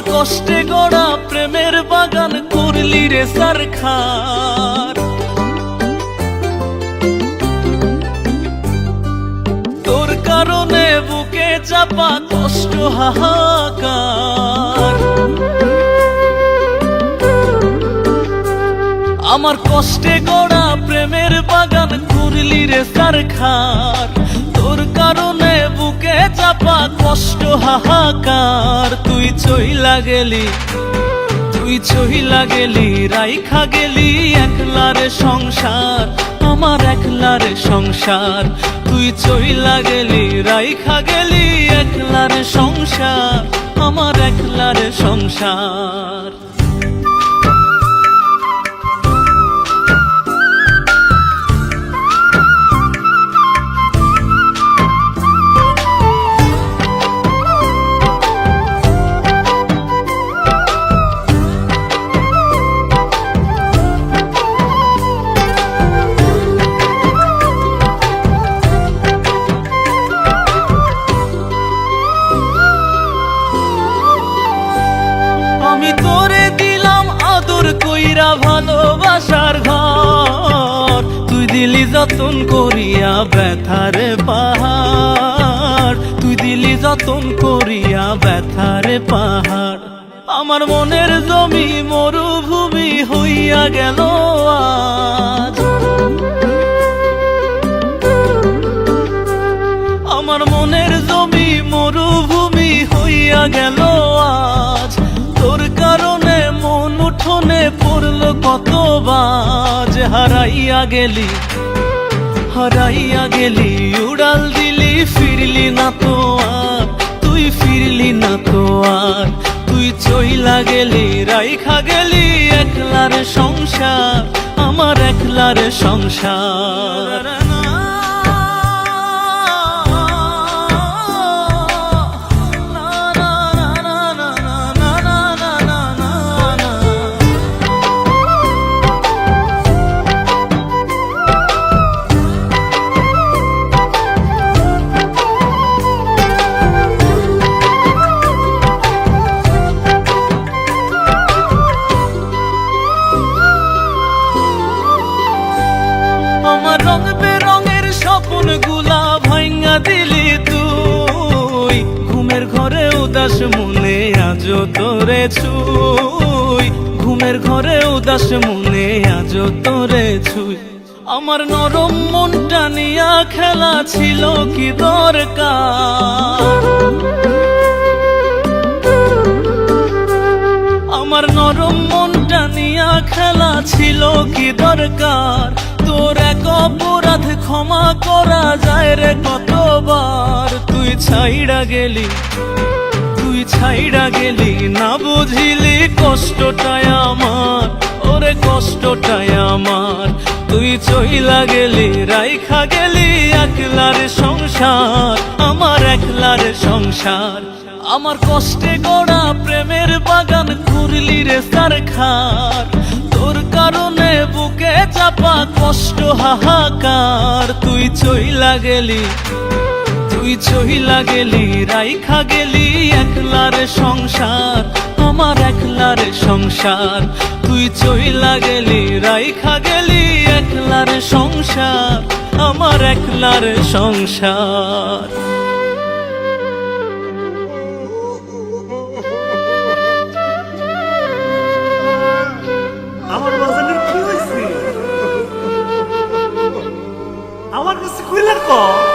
কষ্টে গড়া প্রেমের বাগান করলি রে সারখার। তোর কারণে বুকে চাপা কষ্ট হাহাকার। আমার কষ্টে গড়া প্রেমের বাগান করলি রে সারখার। তোর কারণে বুকে চাপা কষ্ট হাহাকার। চইলা গেলি তুই চইলা গেলি রাইখা গেলি একলারে সংসার, আমার একলারে সংসার। তুই চইলা গেলি রাইখা গেলি একলারে সংসার, আমার একলারে সংসার। ভালোবাসার ঘর। তুই দিলি যতন করিয়া ব্যথারে পাহাড়। তুই দিলি যতন করিয়া ব্যথারে পাহাড়। আমার মনের জমি মরুভূমি হইয়া গেল আজ। আমার মনের জমি মরুভূমি হইয়া গেল আজ। তোর কারণে মন উঠোনে কত বাজ হারাইয়া গেলি হারাইয়া গেলি, উড়াল দিলি, ফিরলি না তো আর, তুই ফিরলি না তো আর, তুই চইলা গেলি, রাইখা গেলি, একলার সংসার, আমার একলার সংসার। গুলা ভাঙ্গা দিলি তুই। ঘুমের ঘরে উদাস মনে আজ তোরে ছুই। ঘুমের ঘরে উদাস মনে আজ তোরে ছুই। আমার নরম মনটা নিয়া খেলা ছিল কি দরকার? আমার নরম মনটা নিয়া খেলা ছিল কি দরকার? ক্ষমা করা যায় রে কতবার। তুই ছাইড়া গেলি, তুই ছাইড়া গেলি, না বুঝিলি কষ্টটাই আমার, ওরে কষ্টটাই আমার। তুই চইলা গেলি, রাইখা গেলি একলার সংসার, আমার একলার সংসার। আমার কষ্টে গড়া প্রেমের বাগান ঘুরলি রে সারখার। তোর কারণে কষ্ট হাহাকার, তুই চইলা গেলি, তুই চইলা গেলি, রাইখা গেলি, একলার সংসার, আমার একলার সংসার। তুই চইলা গেলি, রাইখা গেলি, একলার সংসার, আমার একলার সংসার। আমার কাছে কইলার কম